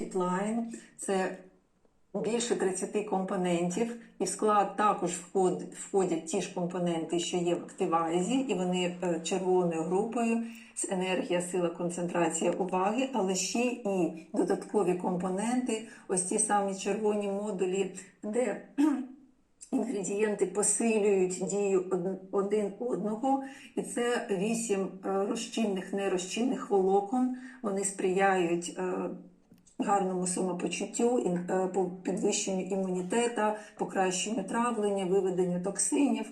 Fitline – це більше 30 компонентів, і в склад також вход, входять ті ж компоненти, що є в активайзі, і вони е, червоною групою з енергія, сила, концентрація уваги, але ще і додаткові компоненти, ось ті самі червоні модулі, де інгредієнти посилюють дію один одного, і це вісім е, розчинних, нерозчинних волокон. Вони сприяють е, гарному самопочуттю, е, по- підвищенню імунітету, покращенню травлення, виведенню токсинів,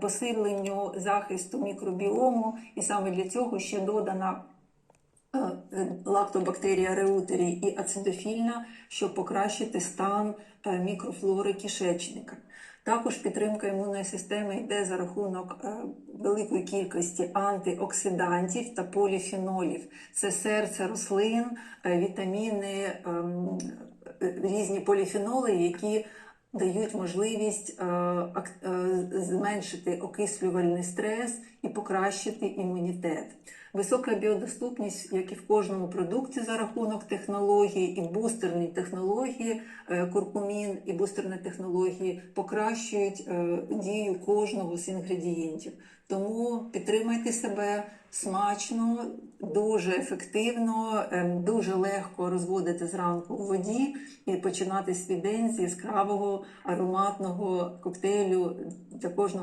посиленню захисту мікробіому. І саме для цього ще додана лактобактерія реутері і ацидофільна, щоб покращити стан е, мікрофлори кишечника. Також підтримка імунної системи йде за рахунок е, великої кількості антиоксидантів та поліфенолів. Це серце рослин, е, вітаміни, ем, е, різні поліфеноли, які дають можливість е, е, зменшити окислювальний стрес і покращити імунітет. Висока біодоступність, як і в кожному продукті за рахунок технології, і бустерні технології, е, куркумін і бустерні технології покращують дію кожного з інгредієнтів. Тому підтримайте себе смачно, дуже ефективно, е, дуже легко розводити зранку у воді і починати свій день з яскравого ароматного коктейлю для кожного.